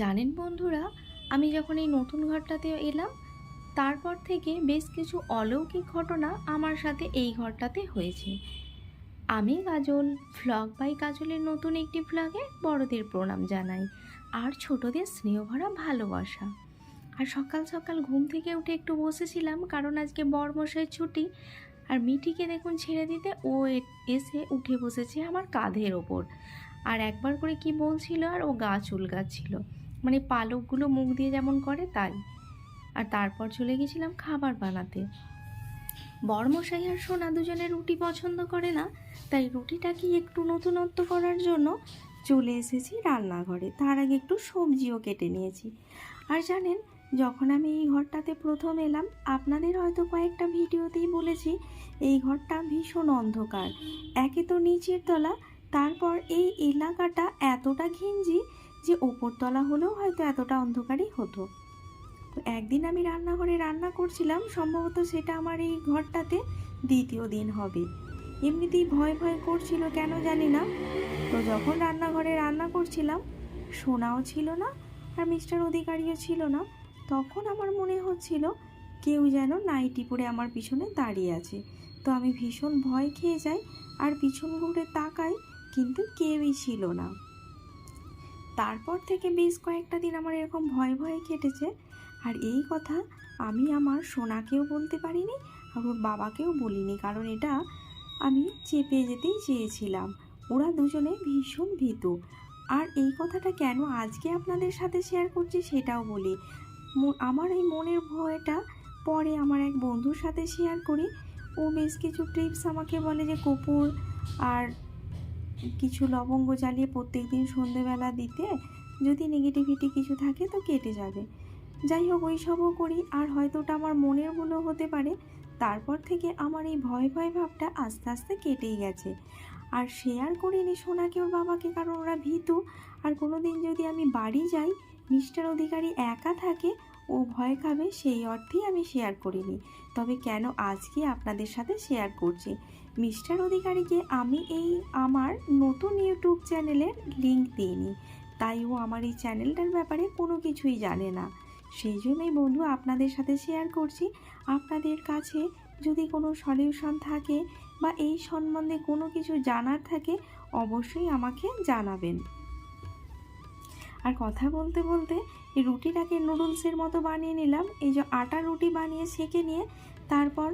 জানেন বন্ধুরা, আমি যখন এই নতুন ঘরটাতে এলাম, তারপর থেকে বেশ কিছু অলৌকিক ঘটনা আমার সাথে এই ঘরটাতে হয়েছে। আমি কাজল ফ্লগ বাই কাজলের নতুন একটি ফ্লগে বড়দের প্রণাম জানাই, আর ছোটদের স্নেহভরা ভালোবাসা। আর সকাল সকাল ঘুম থেকে উঠে একটু বসেছিলাম, কারণ আজকে বরমশাই ছুটি, আর মিঠিকে দেখুন ছেড়ে দিতে ও এসে উঠে বসেছে আমার কাঁধের ওপর। আর একবার করে কি বলছিল আর ও গা চুলকাচ্ছিল। মানে পালকগুলো মুখ দিয়ে যেমন করে, তাই। আর তারপর চলে গেছিলাম খাবার বানাতে। বরমশাই আর সোনা দুজনে রুটি পছন্দ করে না, তাই রুটিটাকে একটু নতুনত্ব করার জন্য চলে এসেছি রান্নাঘরে। তার আগে একটু সবজিও কেটে নিয়েছি। আর জানেন, যখন আমি এই ঘরটাতে প্রথম এলাম, আপনাদের হয়তো কয়েকটা ভিডিওতেই বলেছি, এই ঘরটা ভীষণ অন্ধকার। একে তো নিচের তলা, তারপর এই এলাকাটা এতটা ঘিঞ্জি যে ওপরতলা হলেও হয়তো এতটা অন্ধকারই হতো। তো একদিন আমি রান্নাঘরে রান্না করছিলাম, সম্ভবত সেটা আমার এই ঘরটাতে দ্বিতীয় দিন হবে। এমনিতেই ভয় ভয় করছিল কেন জানি না। তো যখন রান্নাঘরে রান্না করছিলাম, সোনাও ছিল না আর মিস্টার অধিকারীও ছিল না, তখন আমার মনে হচ্ছিল কেউ যেন নাইটি পরে আমার পিছনে দাঁড়িয়ে আছে। তো আমি ভীষণ ভয় খেয়ে যাই আর পিছন ঘুরে তাকাই, কিন্তু কেউই ছিল না। তারপর থেকে বেশ কয়েকটা দিন আমার এরকম ভয় ভয়ে কেটেছে। আর এই কথা আমি আমার সোনাকেও বলতে পারিনি আর ওর বাবাকেও বলিনি, কারণ এটা আমি চেপে যেতেই চেয়েছিলাম। ওরা দুজনে ভীষণ ভীতু। আর এই কথাটা কেন আজকে আপনাদের সাথে শেয়ার করছি সেটাও বলি। আমার এই মনের ভয়টা পরে আমার এক বন্ধুর সাথে শেয়ার করি। ও বেশ কিছু টিপস আমাকে বলে যে, কপুর আর কিছু লবঙ্গ জ্বালিয়ে প্রত্যেক দিন সন্ধেবেলা দিতে যদি নেগেটিভিটি কিছু থাকে তো কেটে যাবে। যাই হোক ওই সবও করি। আর হয়তো ওটা আমার মনের ভুলও হতে পারে। তারপর থেকে আমার এই ভয় ভয় ভাবটা আস্তে আস্তে কেটেই গেছে। আর শেয়ার করিনি সোনাকে ওর বাবাকে, কারণ ওরা ভীতু। আর কোনো দিন যদি আমি বাড়ি যাই মিস্টার অধিকারী একা থাকে, ও ভয় খাবে, সেই অর্থেই আমি শেয়ার করিনি। তবে কেন আজকে আপনাদের সাথে শেয়ার করছি? মিস্টার অধিকারীকে আমি এই আমার নতুন ইউটিউব চ্যানেলের লিংক দিইনি। তাই ও আমার এই চ্যানেলটার ব্যাপারে কোনো কিছুই জানে না। সেই জন্যই বন্ধু আপনাদের সাথে শেয়ার করছি। আপনাদের কাছে যদি কোনো সলিউশন থাকে বা এই সম্বন্ধে কোনো কিছু জানার থাকে, অবশ্যই আমাকে জানাবেন। আর কথা বলতে বলতে এই রুটিটাকে নুডলসের মতো বানিয়ে নিলাম। এই যে আটা রুটি বানিয়ে সেঁকে নিয়ে তারপর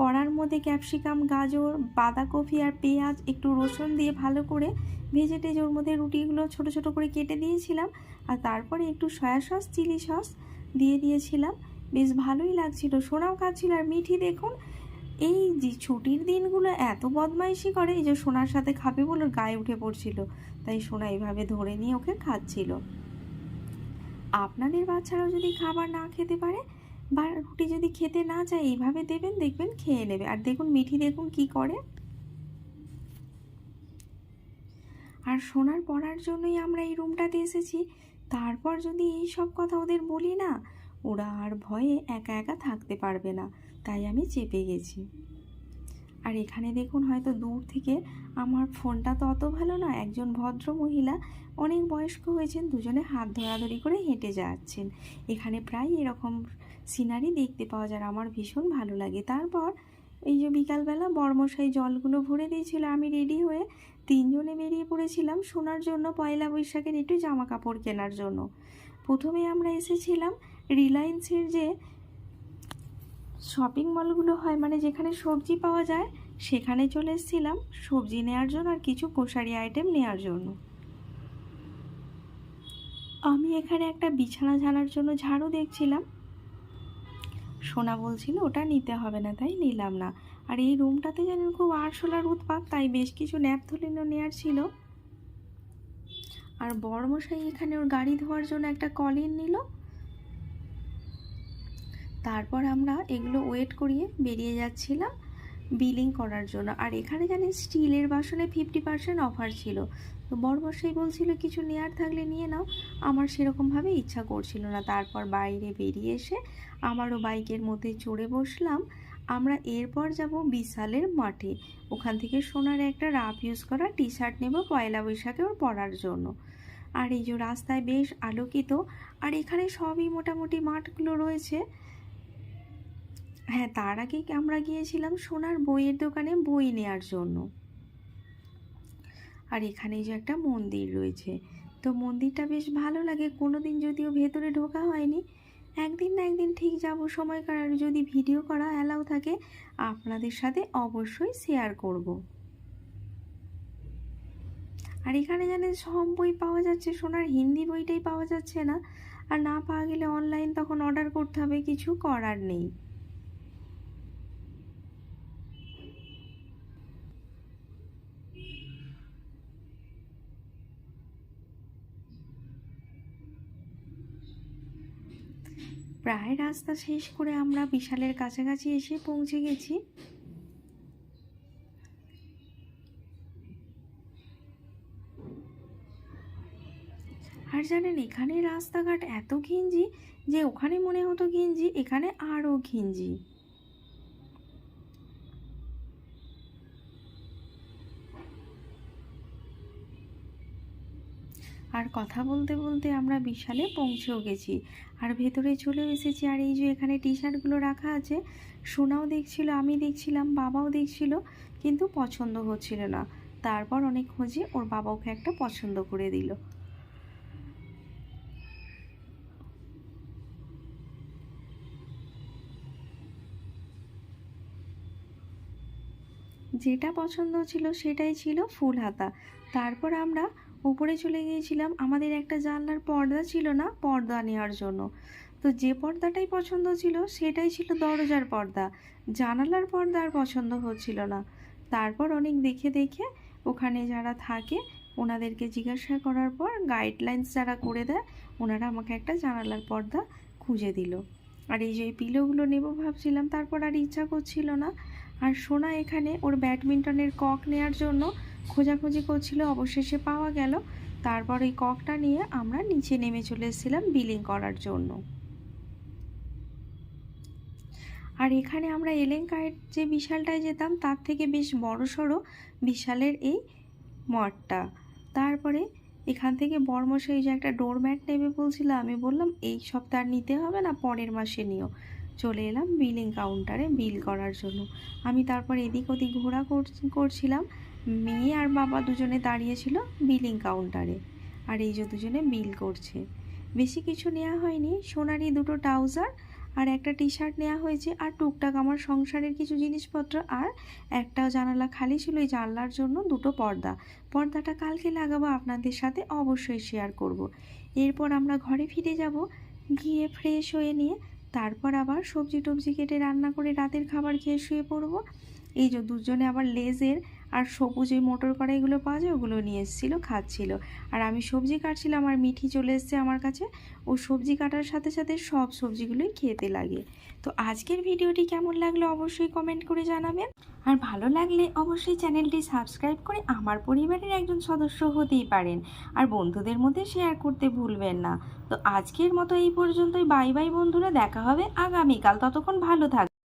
কড়ার মধ্যে ক্যাপসিকাম, গাজর, বাঁধাকপি আর পেঁয়াজ একটু রসুন দিয়ে ভালো করে ভেজে টেজে ওর মধ্যে রুটিগুলো ছোট ছোট করে কেটে দিয়েছিলাম আর তারপরে একটু সয়া সস, চিলি সস দিয়ে দিয়েছিলাম। বেশ ভালোই লাগছিল, সোনাও খাচ্ছিল আর মিঠি দেখুন, এই যে ছুটির দিনগুলো এত বদমাইশি করে, এই যে সোনার সাথে খাবে বলে গায়ে উঠে পড়ছিল, তাই সোনা এইভাবে ধরে নিয়ে ওকে খাচ্ছিল। আপনাদের বাচ্চারাও যদি খাবার না খেতে পারে বা রুটি যদি খেতে না চায়, এইভাবে দেবেন, দেখবেন খেয়ে নেবে। আর দেখুন মিঠি দেখুন কি করে। আর সোনার পড়ার জন্যই আমরা এই রুমটাতে এসেছি। তারপর যদি এই সব কথা ওদের বলি না, ওরা আর ভয়ে একা একা থাকতে পারবে না। তাই আমি চেপে গেছি। আর এখানে দেখুন হয়তো দূর থেকে আমার ফোনটা তো অত ভালো না, একজন ভদ্র মহিলা অনেক বয়স্ক হয়েছেন, দুজনে হাত ধরাধরি করে হেঁটে যাচ্ছেন। এখানে প্রায় এরকম সিনারি দেখতে পাওয়া যায় আমার ভীষণ ভালো লাগে। তারপর এই যে বিকালবেলা বর্মশাই জলগুলো ভরে দিয়েছিল, আমি রেডি হয়ে তিনজনে বেরিয়ে পড়েছিলাম শোনার জন্য, পয়লা বৈশাখের একটু জামা কাপড় কেনার জন্য। প্রথমে আমরা এসেছিলাম রিলায়েন্সের যে শপিং মলগুলো হয় মানে যেখানে সবজি পাওয়া যায়, সেখানে চলে এসেছিলাম সবজি নেওয়ার জন্য আর কিছু গ্রোসারি আইটেম নেওয়ার জন্য। আমি এখানে একটা বিছানা ঝানার জন্য ঝাড়ু দেখছিলাম। সোনা বলছিল, ওটা নিতে হবে না, তাই নিলাম না। আর এই রুমটাতে জানেন খুব আরশোলার উৎপাত, তাই বেশ কিছু ন্যাপথলিনও নেওয়ার ছিল। আর বড়মশাই এখানে ওর গাড়ি ধোয়ার জন্য একটা কলিন নিল। তারপর আমরা এগুলো ওয়েট করিয়ে বেরিয়ে যাচ্ছিলাম। বিলিং করার জন্য। আর এখানে জানেন স্টিলের বাসনে ফিফটি পার্সেন্ট অফার ছিল। তো বড়মশাই বলছিল, কিছু নেয়ার থাকলে নিয়ে নাও। আমার সেরকমভাবে ইচ্ছা করছিল না। তারপর বাইরে বেরিয়ে এসে আমারও বাইকের মধ্যে চড়ে বসলাম। আমরা এরপর যাব বিশালের মাঠে। ওখান থেকে সোনার একটা রাফ ইউজ করা টি শার্ট নেব পয়লা বৈশাখে ওর পরার জন্য। আর এই যে রাস্তায় বেশ আলোকিত, আর এখানে সবই মোটামুটি মাঠগুলো রয়েছে। হ্যাঁ তার আগে আমরা গিয়েছিলাম সোনার বইয়ের দোকানে বই নেওয়ার জন্য। আর এখানে যে একটা মন্দির রয়েছে। তো মন্দিরটা বেশ ভালো লাগে। কোনো দিন যদিও ভেতরে ঢোকা হয়নি, একদিন না একদিন ঠিক যাব। সময় কাটার যদি ভিডিও করা অ্যালাউ থাকে, আপনাদের সাথে অবশ্যই শেয়ার করব। আর এখানে জানেন সব বই পাওয়া যাচ্ছে, সোনার হিন্দি বইটাই পাওয়া যাচ্ছে না। আর না পাওয়া গেলে অনলাইন তখন অর্ডার করতে হবে, কিছু করার নেই। প্রায় রাস্তা শেষ করে আমরা বিশালের কাছাকাছি এসে পৌঁছে গেছি। আর জানেন, এখানে রাস্তাঘাট এত ঘিঞ্জি যে ওখানে মনে হতো ঘিঞ্জি, এখানে আরও ঘিঞ্জি। আর কথা বলতে বলতে আমরা বিশালে পৌঁছেও গেছি। আর ভেতরে চলেও এসেছি। আর এই যে এখানে টি শার্টগুলো রাখা আছে, সোনাও দেখছিল, আমি দেখছিলাম, বাবাও দেখছিল, কিন্তু পছন্দ হচ্ছিল না। তারপর অনেক খোঁজে ওর বাবা ওকে একটা পছন্দ করে দিল। যেটা পছন্দ ছিল সেটাই ছিল ফুল হাতা। তারপর আমরা উপরে চলে গিয়েছিলাম। আমাদের একটা জানলার পর্দা ছিল না, পর্দা নেওয়ার জন্য। তো যে পর্দাটাই পছন্দ ছিল, সেটাই ছিল দরজার পর্দা। জানালার পর্দা আর পছন্দ হচ্ছিল না। তারপর অনেক দেখে দেখে ওখানে যারা থাকে, ওনাদেরকে জিজ্ঞাসা করার পর গাইডলাইন্স যারা করে দেয়, ওনারা আমাকে একটা জানালার পর্দা খুঁজে দিল। আর এই যে পিলোগুলো নেব ভাবছিলাম, তারপর আর ইচ্ছা করছিল না। আর সোনা এখানে ওর ব্যাডমিন্টনের কক নেওয়ার জন্য খোঁজাখুঁজি করছিল, অবশেষে পাওয়া গেল। তারপর এই ককটা নিয়ে আমরা নিচে নেমে চলে এসেছিলাম বিলিং করার জন্য। আর এখানে আমরা এলেঙ্কায়ের যে বিশালটায় যেতাম, তার থেকে বেশ বড় সড়ো বিশালের এই মঠটা। তারপরে এখান থেকে বর্মশাই যে একটা ডোরম্যাট নেবে বলছিল, আমি বললাম, এই সপ্তাহ নিতে হবে না, পরের মাসে নিও। চলে এলাম বিলিং কাউন্টারে বিল করার জন্য। আমি তারপর এদিক ওদিক ঘোরা করছিলাম। মেয়ে আর বাবা দুজনে দাঁড়িয়েছিল বিলিং কাউন্টারে, আর এই যে দুজনে বিল করছে। বেশি কিছু নেওয়া হয়নি সোনারি দুটো ট্রাউজার আর একটা টি শার্ট নেওয়া হয়েছে, আর টুকটাক আমার সংসারের কিছু জিনিসপত্র, আর একটা জানালা খালি ছিল এই জানলার জন্য দুটো পর্দা। পর্দাটা কালকে লাগাবো আপনাদের সাথে অবশ্যই শেয়ার করব। এরপর আমরা ঘরে ফিরে যাব, গিয়ে ফ্রেশ হয়ে নিয়ে তারপর আবার সবজি টবজি কেটে রান্না করে রাতের খাবার খেয়ে শুয়ে পড়ব। এই যে দুজনে আবার লেজের আর সবুজ ওই মোটর কড়াইগুলো পাওয়া যায়, ওগুলো নিয়ে এসেছিল, খাচ্ছিল। আর আমি সবজি কাটছিলাম আর মিঠি চলে এসছে আমার কাছে। ও সবজি কাটার সাথে সাথে সব সবজিগুলোই খেতে লাগে। তো আজকের ভিডিওটি কেমন লাগল অবশ্যই কমেন্ট করে জানাবেন। আর ভালো লাগলে অবশ্যই চ্যানেলটি সাবস্ক্রাইব করে আমার পরিবারের একজন সদস্য হতেই পারেন। আর বন্ধুদের মধ্যে শেয়ার করতে ভুলবেন না। তো আজকের মতো এই পর্যন্তই। বাই বাই বন্ধুরা, দেখা হবে আগামীকাল। ততক্ষণ ভালো থাক